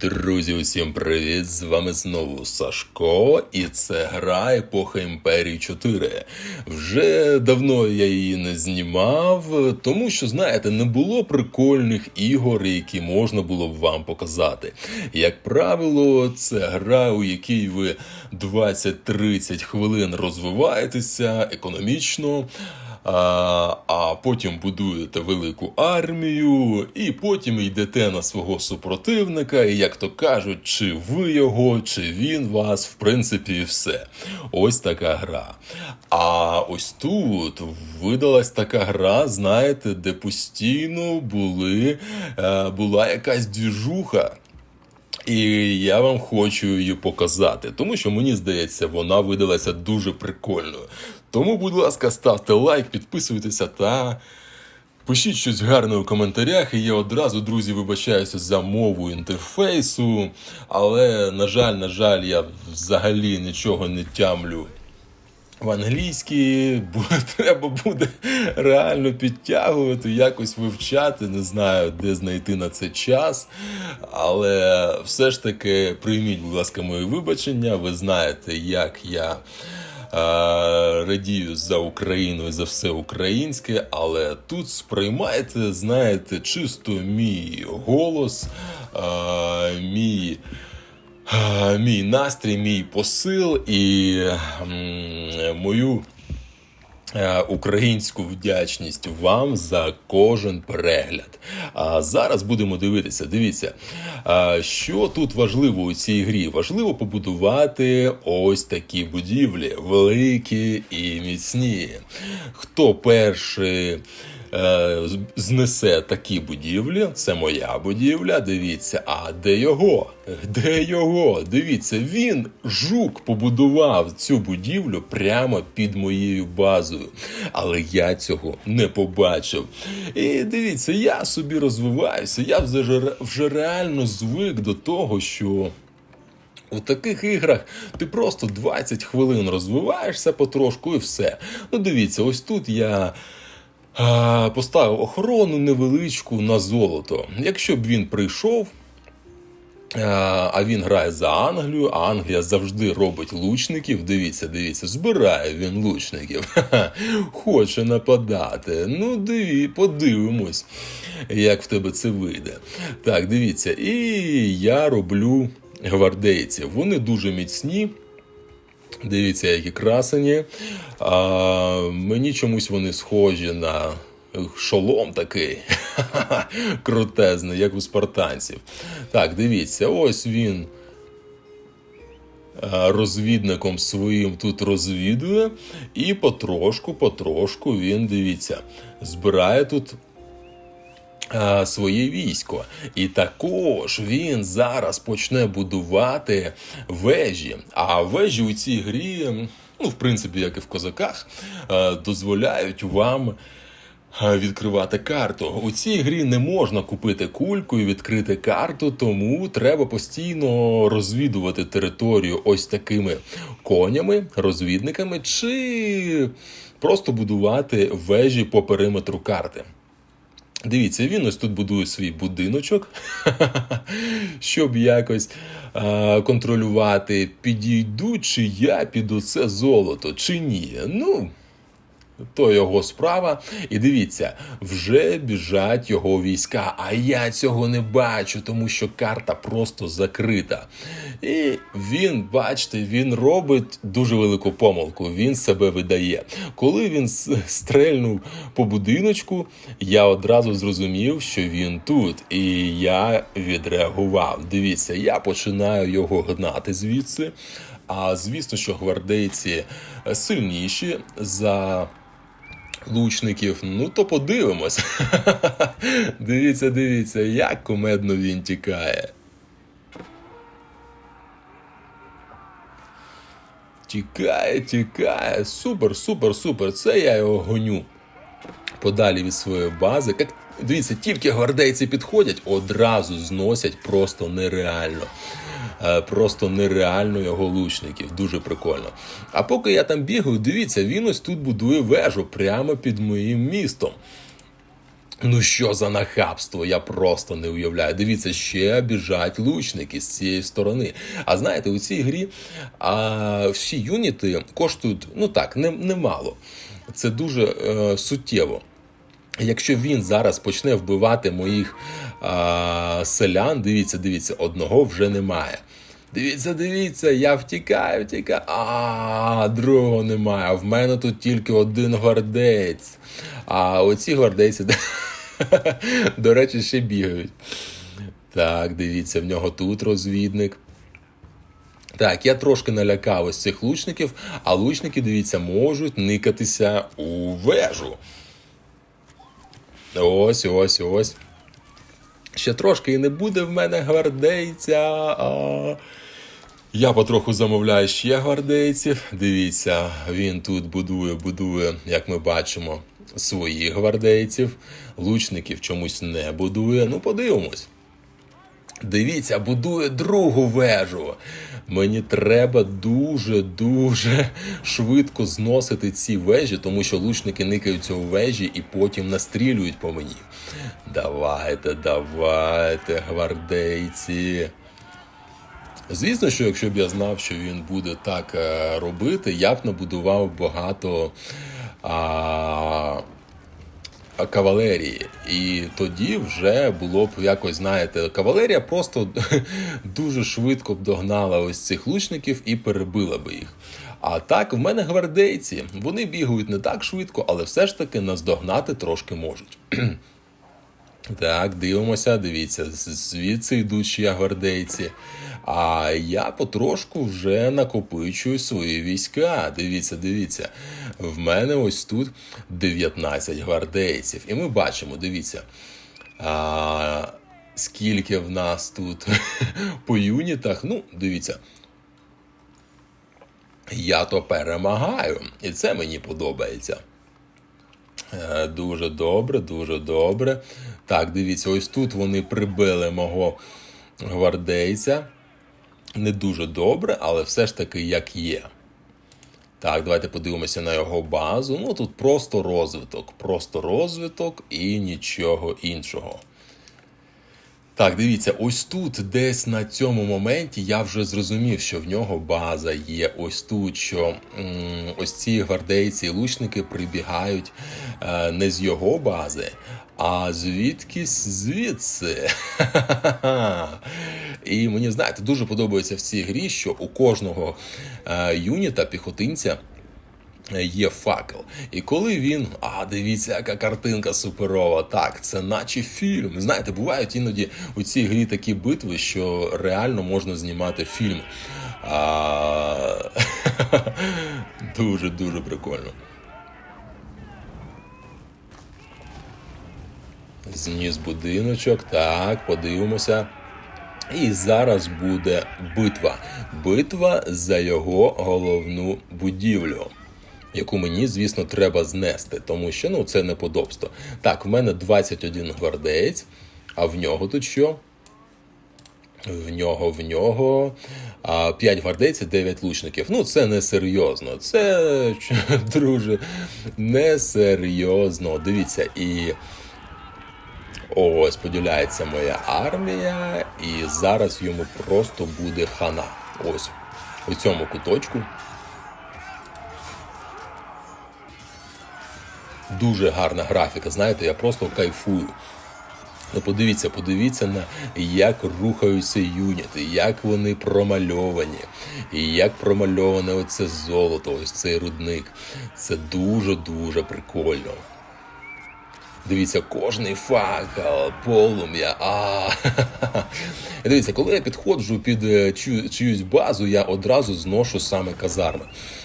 Друзі, усім привіт! З вами знову Сашко, і це гра епоха Імперії 4. Вже давно я її не знімав, тому що, знаєте, не було прикольних ігор, які можна було б вам показати. Як правило, це гра, у якій ви 20-30 хвилин розвиваєтеся економічно. А, потім будуєте велику армію, і потім йдете на свого супротивника, і як то кажуть, чи ви його, чи він вас, в принципі, все. Ось така гра. А ось тут видалась така гра, знаєте, де постійно були, е, була якась двіжуха. І я вам хочу її показати, тому що мені здається, вона видалася дуже прикольною. Тому, будь ласка, ставте лайк, підписуйтеся та пишіть щось гарне у коментарях. І я одразу, друзі, вибачаюся за мову інтерфейсу. Але, на жаль, на жаль, я взагалі нічого не тямлю. В англійській треба буде реально підтягувати, якось вивчати. Не знаю, де знайти на це час. Але все ж таки прийміть, будь ласка, мої вибачення. Ви знаєте, як я радію за Україну і за все українське, але тут сприймаєте, знаєте, чисто мій голос, е, мій. Е, мій настрій, мій посил і мою е, українську вдячність вам за кожен перегляд. А зараз будемо дивитися. Дивіться, що тут важливо у цій грі? Важливо побудувати ось такі будівлі, великі і міцні. Хто перший е, знесе такі будівлі, це моя будівля. Дивіться, а де його? Де його? Дивіться, він жук побудував цю будівлю прямо під моєю базою. Але я цього не побачив. І дивіться, я собі розвиваюся. Я вже, вже реально звик до того, що. У таких іграх ти просто 20 хвилин розвиваєшся потрошку і все. Ну, дивіться, ось тут я поставив охорону невеличку на золото. Якщо б він прийшов, а він грає за Англію, а Англія завжди робить лучників. Дивіться, дивіться, збирає він лучників. Хоче нападати. Ну, диві, подивимось, як в тебе це вийде. Так, дивіться, і я роблю гвардейців. Вони дуже міцні. Дивіться, які красені. А, мені чомусь вони схожі на шолом такий крутезний, як у спартанців. Так, дивіться, ось він розвідником своїм тут розвідує, і потрошку, потрошку він, дивіться, збирає тут своє військо. І також він зараз почне будувати вежі. А вежі у цій грі, ну, в принципі, як і в козаках, е, дозволяють вам. е, Відкривати карту у цій грі не можна купити кульку і відкрити карту, тому треба постійно розвідувати територію ось такими конями, розвідниками, чи просто будувати вежі по периметру карти. Дивіться, він ось тут будує свій будиночок, щоб якось а, контролювати, підійду, чи я піду це золото, чи ні. Ну, то його справа. І дивіться, вже біжать його війська. А я цього не бачу, тому що карта просто закрита. І він, бачите, він робить дуже велику помилку. Він себе видає. Коли він стрельнув по будиночку, я одразу зрозумів, що він тут. І я відреагував. Дивіться, я починаю його гнати звідси. А звісно, що гвардейці е, сильніші за лучників. Ну то подивимось. дивіться, дивіться, як кумедно він тікає. Тікає, тікає. Супер, супер, супер. Це я його гоню подалі від своєї бази. Як Дивіться, тільки гвардейці підходять, одразу зносять просто нереально. Е, Просто нереально його лучників. Дуже прикольно. А поки я там бігаю, дивіться, він ось тут будує вежу прямо під моїм містом. Ну що за нахабство, я просто не уявляю. Дивіться, ще біжать лучники з цієї сторони. А знаєте, у цій грі а, всі юніти коштують, ну так, не- немало. Це дуже е, суттєво. Якщо він зараз почне вбивати моїх а, селян, дивіться, дивіться, одного вже немає. Дивіться, дивіться, я втікаю, втікаю. А, другого немає. В мене тут тільки один гвардеєць. А оці гвардейці, до речі, ще бігають. Так, дивіться, в нього тут розвідник. Так, я трошки налякав ось цих лучників, а лучники, дивіться, можуть никатися у вежу. Ось, ось, ось. Ще трошки і не буде в мене гвардейця. А... Я потроху замовляю ще гвардейців. Дивіться, він тут будує, будує, як ми бачимо, своїх гвардейців. Лучників чомусь не будує. Ну, подивимось. Дивіться, будує другу вежу. Мені треба дуже-дуже швидко зносити ці вежі, тому що лучники никаються у вежі і потім настрілюють по мені. Давайте, давайте, гвардейці. Звісно, що якщо б я знав, що він буде так е, робити, я б набудував багато а, кавалерії. І тоді вже було б якось, знаєте, кавалерія просто дуже швидко б догнала ось цих лучників і перебила би їх. А так, в мене гвардейці, вони бігають не так швидко, але все ж таки наздогнати трошки можуть. Так, дивимося, дивіться, звідси йдуть ще гвардейці. А я потрошку вже накопичую свої війська. Дивіться, дивіться. В мене ось тут 19 гвардейців. І ми бачимо, дивіться. А, скільки в нас тут по юнітах. Ну, дивіться. Я то перемагаю, і це мені подобається. Е, Дуже добре, дуже добре. Так, дивіться, ось тут вони прибили мого гвардейця. Не дуже добре, але все ж таки як є. Так, давайте подивимося на його базу. Ну тут просто розвиток, просто розвиток і нічого іншого. Так, дивіться, ось тут, десь на цьому моменті, я вже зрозумів, що в нього база є. Ось тут, що ось ці гвардейці і лучники прибігають е, не з його бази, а звідкись звідси. І мені знаєте, дуже подобається в цій грі, що у кожного е, юніта піхотинця є факел. І коли він, а дивіться, яка картинка суперова. Так, це наче фільм. Знаєте, бувають іноді у цій грі такі битви, що реально можна знімати фільм. Дуже дуже прикольно. Зніс будиночок, так, подивимося. І зараз буде битва. Битва за його головну будівлю, яку мені, звісно, треба знести, тому що ну, це неподобство. Так, в мене 21 гвардеєць, а в нього тут що? В нього, в нього а, 5 гвардейців, 9 лучників. Ну, це не серйозно. Це, друже, не серйозно. Дивіться, і ось поділяється моя армія, і зараз йому просто буде хана. Ось у цьому куточку. Дуже гарна графіка, знаєте, я просто кайфую. Ну, подивіться, подивіться на як рухаються юніти, як вони промальовані, і як промальоване оце золото, ось цей рудник. Це дуже-дуже прикольно. Дивіться, кожний факел, полум'я. А дивіться, коли я підходжу під е, чию- чиюсь базу, я одразу зношу саме казарми.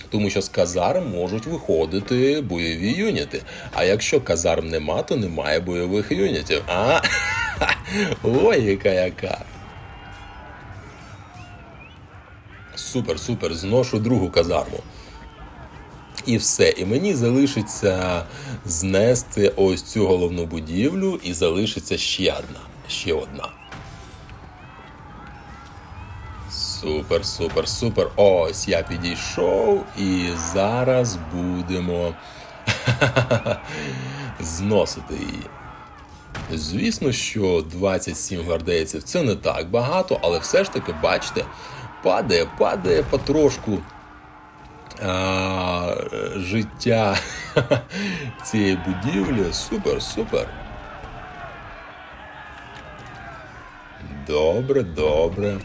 Тому що з казарм можуть виходити бойові юніти. А якщо казарм нема, то немає бойових юнітів. А логіка яка. Супер, супер, зношу другу казарму. І все. І мені залишиться знести ось цю головну будівлю, і залишиться ще одна. Ще одна. Супер, супер, супер. Ось я підійшов, і зараз будемо зносити її. Звісно, що 27 гвардейців це не так багато, але все ж таки, бачите, падає, падає потрошку життя цієї будівлі. Супер, супер. Добре, добре.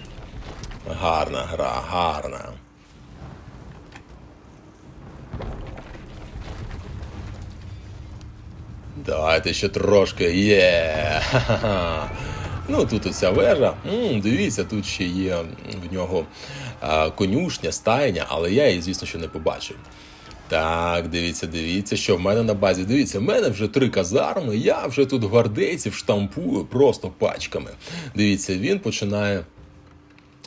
Гарна гра, гарна. Давайте ще трошки. Є. Ха-ха-ха. Ну, тут оця вежа. м дивіться, тут ще є в нього а, конюшня, стайня, але я її, звісно, що не побачив. Так, дивіться, дивіться, що в мене на базі. Дивіться, в мене вже три казарми, я вже тут гвардейців штампую просто пачками. Дивіться, він починає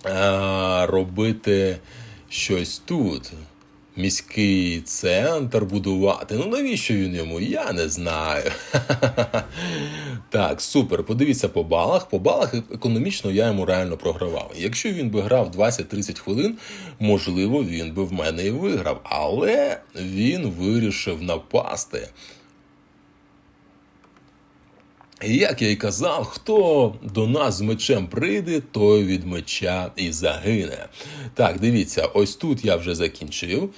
а, робити щось тут. Міський центр будувати. Ну навіщо він йому? Я не знаю. Так, супер. Подивіться по балах. По балах економічно я йому реально програвав. Якщо він би грав 20-30 хвилин, можливо, він би в мене і виграв. Але він вирішив напасти. І як я й казав, хто до нас з мечем прийде, той від меча і загине. Так, дивіться, ось тут я вже закінчив.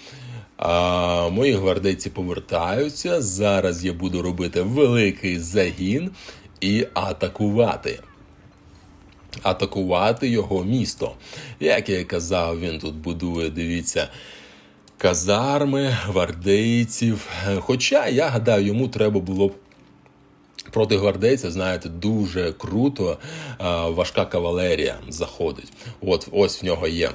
А, Мої гвардейці повертаються. Зараз я буду робити великий загін і атакувати. Атакувати його місто. Як я й казав, він тут будує, дивіться. Казарми, гвардейців. Хоча я гадаю, йому треба було б Проти гвардейця, знаєте, дуже круто важка кавалерія заходить. От ось в нього є.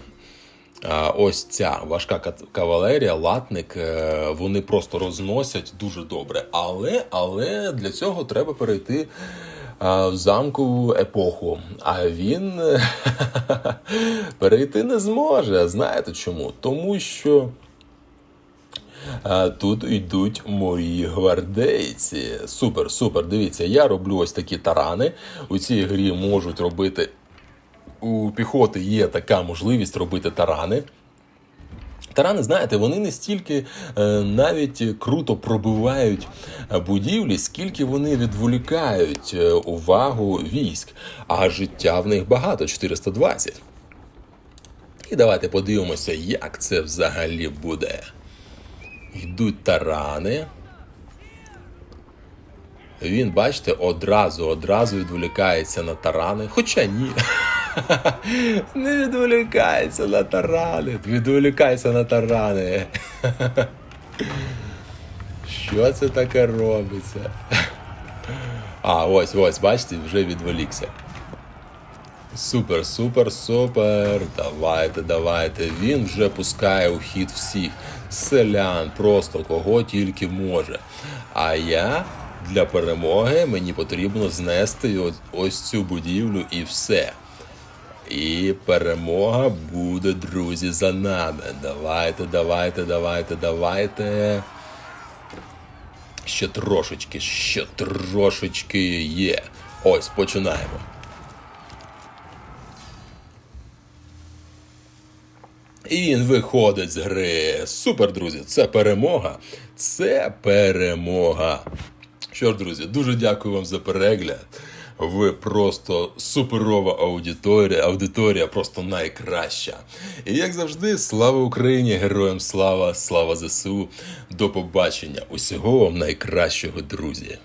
Ось ця важка ка- кавалерія, латник, е, вони просто розносять дуже добре. Але, але для цього треба перейти в замкову епоху. А він перейти не зможе. Знаєте чому? Тому що. А тут йдуть мої гвардейці. Супер, супер. Дивіться, я роблю ось такі тарани. У цій грі можуть робити. У піхоти є така можливість робити тарани. Тарани, знаєте, вони не стільки е, навіть круто пробивають будівлі, скільки вони відволікають е, увагу військ. А життя в них багато 420. І давайте подивимося, як це взагалі буде. Йдуть тарани. Він, бачите, одразу, одразу відволікається на тарани. Хоча ні. Не відволікається на тарани. Відволікається на тарани. Що це таке робиться? А, ось, ось, бачите, вже відволікся. Супер, супер, супер. Давайте, давайте. Він вже пускає у хід всіх селян, просто кого тільки може. А я для перемоги мені потрібно знести ось, цю будівлю і все. І перемога буде, друзі, за нами. Давайте, давайте, давайте, давайте. Ще трошечки, ще трошечки є. Ось, починаємо. І він виходить з гри. Супер, друзі! Це перемога. Це перемога. Що ж, друзі, дуже дякую вам за перегляд. Ви просто суперова аудиторія, аудиторія просто найкраща. І як завжди, слава Україні, героям слава, слава ЗСУ. До побачення. Усього вам найкращого, друзі.